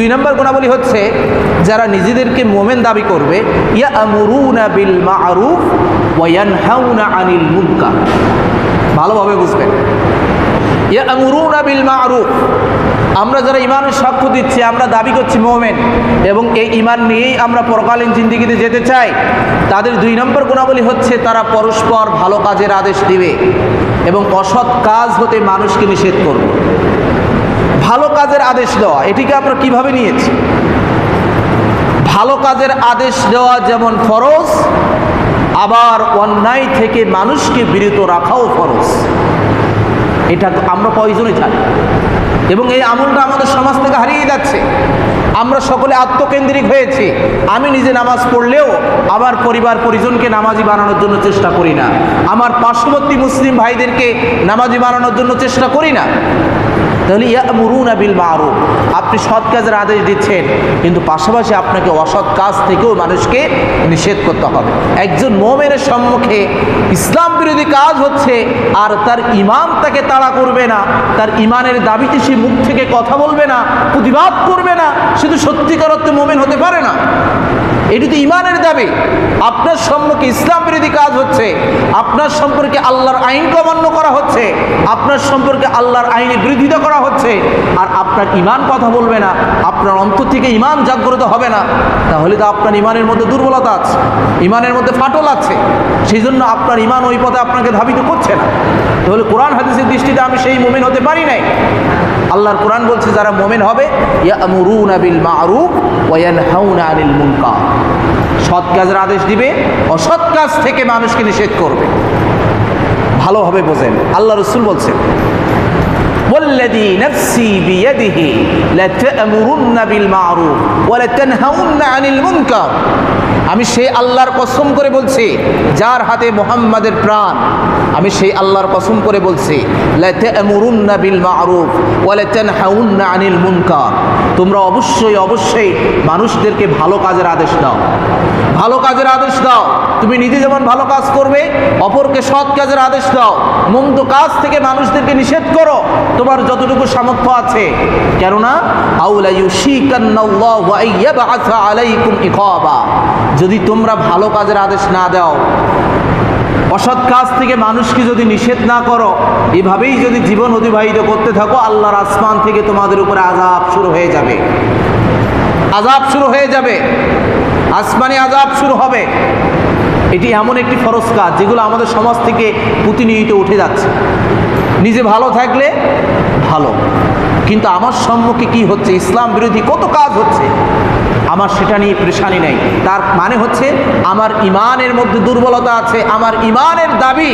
দুই নম্বর গুণাবলী হচ্ছে, যারা নিজেদেরকে মোমেন দাবি করবে ইয়া বিল আনিল ভালোভাবে বুঝবেন। ইয়া বিল আমরা যারা ইমানের সাক্ষ্য দিচ্ছি, আমরা দাবি করছি মোমেন। এবং এই ইমান নিয়েই আমরা পরকালীন জিন্দিগিতে যেতে চাই। তাদের দুই নম্বর গুণাবলী হচ্ছে, তারা পরস্পর ভালো কাজের আদেশ দিবে এবং অসৎ কাজ হতে মানুষকে নিষেধ করবে। ভালো কাজের আদেশ দেওয়া, এটিকে আমরা কীভাবে নিয়েছি ভালো কাজের আদেশ দেওয়া যেমন ফরজ, আবার অন্যায় থেকে মানুষকে বিরত রাখাও ফরজ। এটা আমরা প্রয়োজনে জানি? এবং এই আমলটা আমাদের সমাজ থেকে হারিয়ে যাচ্ছে। আমরা সকলে আত্মকেন্দ্রিক হয়েছি। আমি নিজে নামাজ পড়লেও আমার পরিবার পরিজনকে নামাজি বানানোর জন্য চেষ্টা করি না। আমার পার্শ্ববর্তী মুসলিম ভাইদেরকে নামাজি বানানোর জন্য চেষ্টা করি না। তাহলে ইয়া মুরুন বিল মারুফ। আপনি সৎ কাজের আদেশ দিচ্ছেন, কিন্তু পাশাপাশি আপনাকে অসৎ কাজ থেকেও মানুষকে নিষেধ করতে হবে। একজন মোমেনের সম্মুখে ইসলাম বিরোধী কাজ হচ্ছে, আর তার ইমান তাকে তাড়া করবে না, তার ইমানের দাবিতে সে মুখ থেকে কথা বলবে না, প্রতিবাদ করবে না, শুধু সত্যিকার অর্থে মোমেন হতে পারে না। এটি তো ইমানের দাবি। আপনার সম্মুখে ইসলাম বিরোধী কাজ হচ্ছে, আপনার সম্পর্কে আল্লাহর আইনকে অমান্য করা হচ্ছে, আপনার সম্পর্কে আল্লাহর আইনে বিরোধিতা করা হচ্ছে, আর আপনার ইমান কথা বলবে না, আপনার অন্তর থেকে ইমান জাগ্রত হবে না, তাহলে তো আপনার ইমানের মধ্যে দুর্বলতা আছে ইমানের মধ্যে ফাটল আছে সেই জন্য আপনার ইমান ওই পথে আপনাকে ধাবিত করছে না। তাহলে কোরআন হাদিসের দৃষ্টিতে আমি সেই মোমেন হতে পারি নাই। আল্লাহর কোরআন বলছে, যারা মোমেন হবে ইয়া ইয়ামুরুনা বিল মারুফ ওয়া ইয়ানহাউনা আনিল মুনকার। সৎ কাজের আদেশ দিবে অসৎ কাজ থেকে মানুষকে নিষেধ করবে ভালোভাবে বোঝেন আল্লাহ রসুল বলছেন والذي نفسي بيده لتأمرن بالمعروف ولتنهون عن المنكر আমি সেই আল্লাহর কসম করে বলছি যার হাতে মোহাম্মদের প্রাণ আমি সেই আল্লাহর কসম করে বলছি আনিল তোমরা অবশ্যই অবশ্যই মানুষদেরকে ভালো কাজের আদেশ দাও। ভালো কাজের আদেশ দাও। তুমি নিজে যেমন ভালো কাজ করবে, অপরকে সৎ কাজের আদেশ দাও। মন্দ কাজ থেকে মানুষদেরকে নিষেধ করো। তোমার যতটুকু সামর্থ্য আছে। কেননা যদি তোমরা ভালো কাজের আদেশ না দাও, অসৎ কাজ থেকে মানুষকে যদি নিষেধ না করো, এভাবেই যদি জীবন অতিবাহিত করতে থাকো, আল্লাহর আসমান থেকে তোমাদের উপরে আজাব শুরু হয়ে যাবে। আজাব শুরু হয়ে যাবে। আসমানি আজাব শুরু হবে। এটি এমন একটি ফরজ কাজ, যেগুলো আমাদের সমাজ থেকে প্রতিনিয়ত উঠে যাচ্ছে। নিজে ভালো থাকলে ভালো। কিন্তু আমার সম্মুখে কি হচ্ছে? ইসলাম বিরোধী কত কাজ হচ্ছে? আমার সেটা নিয়ে পরেশানি নেই। তার মানে হচ্ছে, আমার ইমানের মধ্যে দুর্বলতা আছে, আমার ইমানের দাবি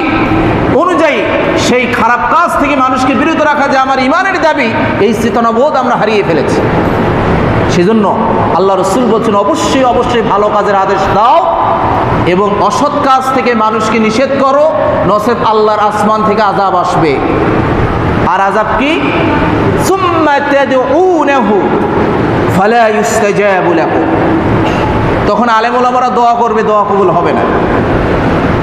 অনুযায়ী সেই খারাপ কাজ থেকে মানুষকে বিরত রাখা যে আমার ইমানের দাবি, এই চেতনাবোধ আমরা হারিয়ে ফেলেছি। সেজন্য আল্লাহ রসুল বলছেন, অবশ্যই অবশ্যই ভালো কাজের আদেশ দাও এবং অসৎ কাজ থেকে মানুষকে নিষেধ করো নসেদ আল্লাহর আসমান থেকে আজাব আসবে। আর আজাব কি? ফালা ইউস্তাজাবু লাকুম। তখন আলেম ওলামারা দোয়া করবে, দোয়া কবুল হবে না।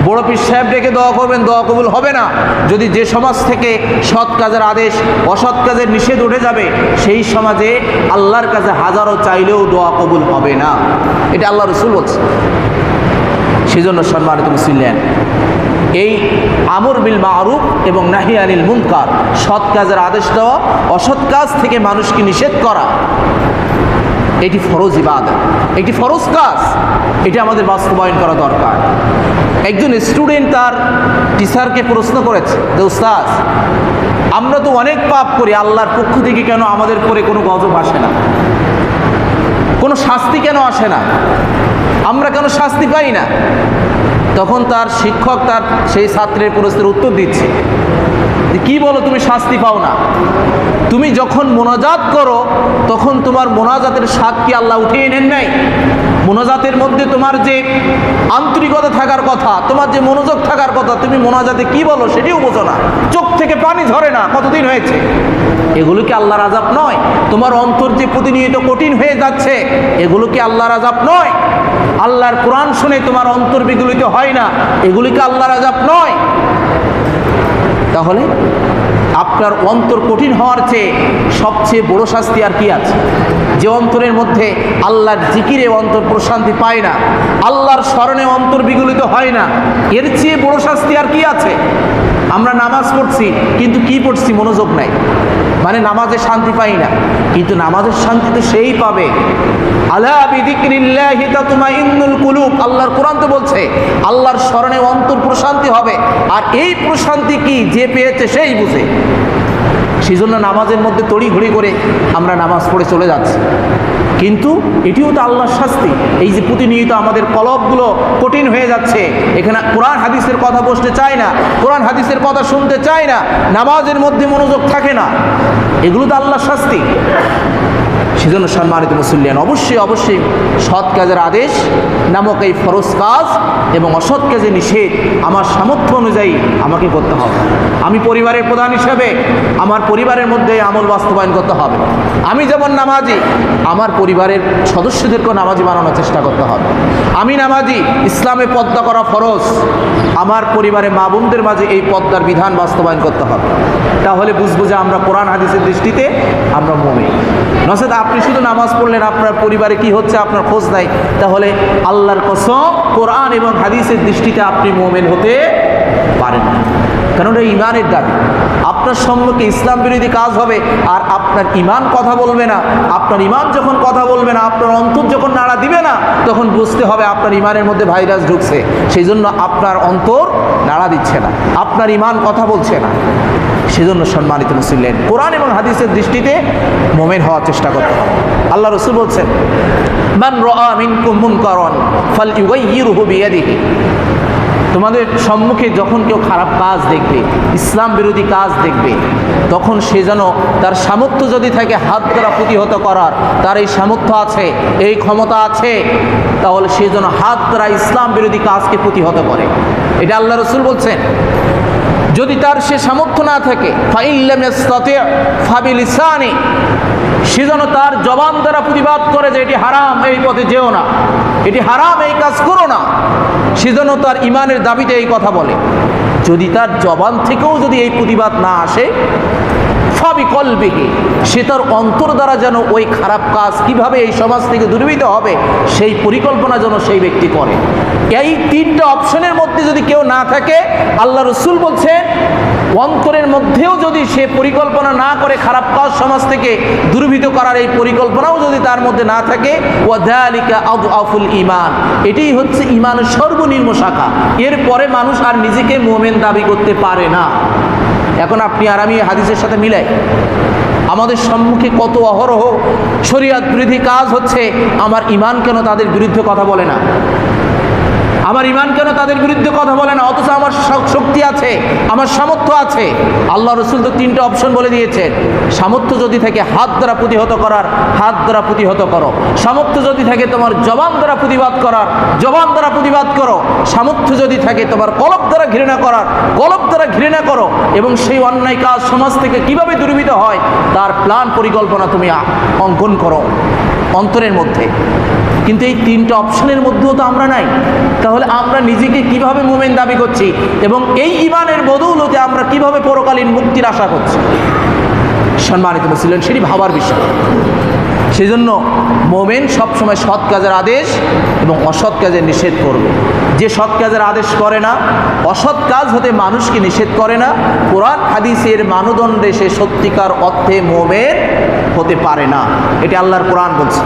বড় পীর সাহেব ডেকে দোয়া করবেন, দোয়া কবুল হবে না। যদি যে সমাজ থেকে সৎ কাজের আদেশ, অসৎ কাজের নিষেধ উঠে যাবে, সেই সমাজে আল্লাহর কাছে হাজারো চাইলেও দোয়া কবুল হবে না। এটা আল্লাহ রসুল বলছে। সেজন্য সম্মানিত মুসলিম এই আমর বিল মারুফ এবং নাহি আনিল মুনকার, সৎ কাজের আদেশ দেওয়া, অসৎ কাজ থেকে মানুষকে নিষেধ করা এটি ফরজ ইবাদত, এটি ফরজ কাজ, এটি আমাদের বাস্তবায়ন করা দরকার। একজন স্টুডেন্ট তার টিচারকে প্রশ্ন করেছে, যে উস্তাদ, আমরা তো অনেক পাপ করি, আল্লাহর পক্ষ থেকে কেন আমাদের পরে কোনো গজব আসে না? কোনো শাস্তি কেন আসে না? আমরা কেন শাস্তি পাই না? তখন তার শিক্ষক তার সেই ছাত্রের প্রশ্নের উত্তর দিচ্ছে কি বলো তুমি শাস্তি পাও না? তুমি যখন মোনাজাত করো, তখন তোমার মোনাজাতের স্বাদ কি আল্লাহ উঠিয়ে নেন নাই? মোনাজাতের মধ্যে তোমার যে আন্তরিকতা থাকার কথা, তোমার যে মনোযোগ থাকার কথা, তুমি মোনাজাতে কি বলো সেটিও বোঝো না। চোখ থেকে পানি ঝরে না, কতদিন হয়েছে? এগুলো কি আল্লাহর আজাব নয়? তোমার অন্তর যে প্রতিনিয়ত কঠিন হয়ে যাচ্ছে, এগুলো কি আল্লাহর আজাব নয়? আল্লাহর কোরআন শুনে তোমার অন্তর বিগলিত হয় না, এগুলি কি আল্লাহর আজাব নয়? তাহলে আপনার অন্তর কঠিন হওয়ার চেয়ে সবচেয়ে বড় শাস্তি আর কি আছে? যে অন্তরের মধ্যে আল্লাহর জিকিরে অন্তর প্রশান্তি পায় না, আল্লাহর স্মরণে অন্তর বিগলিত হয় না, এর চেয়ে বড় শাস্তি আর কি আছে? আমরা নামাজ পড়ছি, কিন্তু কি পড়ছি মনোযোগ নাই। মানে নামাজে শান্তি পাই না। কিন্তু নামাজের শান্তি তো সেই পাবে। আল্লাহর কোরআন তো বলছে, আল্লাহর স্মরণে অন্তর প্রশান্তি হবে। আর এই প্রশান্তি কি? যে পেয়েছে সেই বুঝে। সেই জন্য নামাজের মধ্যে তড়িঘড়ি করে আমরা নামাজ পড়ে চলে যাচ্ছি। কিন্তু এটিও তো আল্লাহর শাস্তি। এই যে প্রতিনিয়ত আমাদের কলবগুলো কঠিন হয়ে যাচ্ছে। এখানে কোরআন হাদিসের কথা বসতে চায় না, কোরআন হাদিসের কথা শুনতে চায় না, নামাজের মধ্যে মনোযোগ থাকে না। এগুলো তো আল্লাহর শাস্তি। সেজন্য সম্মানিত মুসল্লিয়ান, অবশ্যই অবশ্যই সৎ কাজের আদেশ, নামক এই ফরজ কাজ এবং অসৎ কাজে নিষেধ আমার সামর্থ্য অনুযায়ী আমাকে করতে হবে। আমি পরিবারের প্রধান হিসেবে আমার পরিবারের মধ্যে আমল বাস্তবায়ন করতে হবে। আমি যেমন নামাজি, আমার পরিবারের সদস্যদেরকেও নামাজি বানানোর চেষ্টা করতে হবে। আমি নামাজি, ইসলামে পদ্মা করা ফরজ, আমার পরিবারে মা বোনদের মাঝে এই পদ্মার বিধান বাস্তবায়ন করতে হবে। তাহলে বুঝব যে আমরা কোরআন, হাদিসের দৃষ্টিতে আমরা মমি নসেদ আপনি শুধু নামাজ পড়লেন, আপনার পরিবারে কি হচ্ছে, আপনার খোঁজ নাই। তাহলে আল্লাহর কসম, কোরআন এবং হাদিসের দৃষ্টিতে আপনি মোমেন হতে পারেন না। কারণ এটা ইমানের দাবি। আপনার সম্মুখে ইসলাম বিরোধী কাজ হবে আর আপনার ইমান কথা বলবে না। আপনার ইমান যখন কথা বলবে না, আপনার অন্তর যখন নাড়া দিবে না, তখন বুঝতে হবে আপনার ইমানের মধ্যে ভাইরাস ঢুকছে। সেই জন্য আপনার অন্তর নাড়া দিচ্ছে না। আপনার ইমান কথা বলছে না। সেজন্য সম্মানিত মুসলিম কোরআন এবং হাদিসের দৃষ্টিতে মোমেন হওয়ার চেষ্টা করতে হবে। আল্লাহ রসুল বলছেন ইউগাইয়িরহু বিয়াদিহি। তোমাদের সম্মুখে যখন কেউ খারাপ কাজ দেখবে, ইসলাম বিরোধী কাজ দেখবে, তখন সে যেন তার সামর্থ্য যদি থাকে হাত দ্বারা প্রতিহত করার, তার এই সামর্থ্য আছে, এই ক্ষমতা আছে, তাহলে সে যেন হাত দ্বারা ইসলাম বিরোধী কাজকে প্রতিহত করে। এটা আল্লাহ রসুল বলছেন, যদি তার সে সামর্থ্য না থাকে সে যেন তার জবান দ্বারা প্রতিবাদ করে যে এটি হারাম, এই পথে যেও না, এটি হারাম, এই কাজ করো না। সে যেন তার ইমানের দাবিতে এই কথা বলে। যদি তার জবান থেকেও যদি এই প্রতিবাদ না আসে সবই কলবিহি, সে তার অন্তর দ্বারা যেন ওই খারাপ কাজ কীভাবে এই সমাজ থেকে দুর্বৃত হবে, সেই পরিকল্পনা যেন সেই ব্যক্তি করে। এই তিনটা অপশনের মধ্যে যদি কেউ না থাকে, আল্লাহ রসুল বলছেন অন্তরের মধ্যেও যদি সে পরিকল্পনা না করে খারাপ কাজ সমাজ থেকে দুর্বৃত করার এই পরিকল্পনাও যদি তার মধ্যে না থাকে, ওয়াদালিকা আফুল ইমান এটাই হচ্ছে ইমানের সর্বনিম্ন শাখা। এরপরে মানুষ আর নিজেকে মোমেন দাবি করতে পারে না। এখন আপনি আর আমি হাদিসের সাথে মিলাই। আমাদের সম্মুখে কত অহরহ শরীয়ত বিরোধী কাজ হচ্ছে, আমার ইমান কেন তাদের বিরুদ্ধে কথা বলে না? আমার ইমান কেন তাদের বিরুদ্ধে কথা বলে না? অথচ আমার শক্তি আছে, আমার সামর্থ্য আছে। আল্লাহ রসুল তো তিনটে অপশন বলে দিয়েছেন। সামর্থ্য যদি থাকে, হাত দ্বারা প্রতিহত করার, হাত দ্বারা প্রতিহত করো। সামর্থ্য যদি থাকে, তোমার জবান দ্বারা প্রতিবাদ করার, জবান দ্বারা প্রতিবাদ করো। সামর্থ্য যদি থাকে, তোমার কলব দ্বারা ঘৃণা করার, কলব দ্বারা ঘৃণা করো এবং সেই অন্যায় কাজ সমাজ থেকে কীভাবে দুর্বৃত হয়, তার প্ল্যান পরিকল্পনা তুমি অঙ্কন করো। অন্তরের মধ্যে। কিন্তু এই তিনটা অপশনের মধ্যেও তো আমরা নাই। তাহলে আমরা নিজেকে কীভাবে মোমেন দাবি করছি এবং এই ইমানের বদৌলতে আমরা কীভাবে পরকালীন মুক্তির আশা করছি? সম্মানিত মুসলিম, সেটি ভাবার বিষয়। সেই জন্য মোমেন সবসময় সৎ কাজের আদেশ এবং অসৎ কাজের নিষেধ করবে। যে সৎ কাজের আদেশ করে না, অসৎ কাজ হতে মানুষকে নিষেধ করে না। কোরআন, হাদিসের মানদণ্ডে সে সত্যিকার অর্থে মোমেন হতে পারে না। এটি আল্লাহর কোরআন বলছে।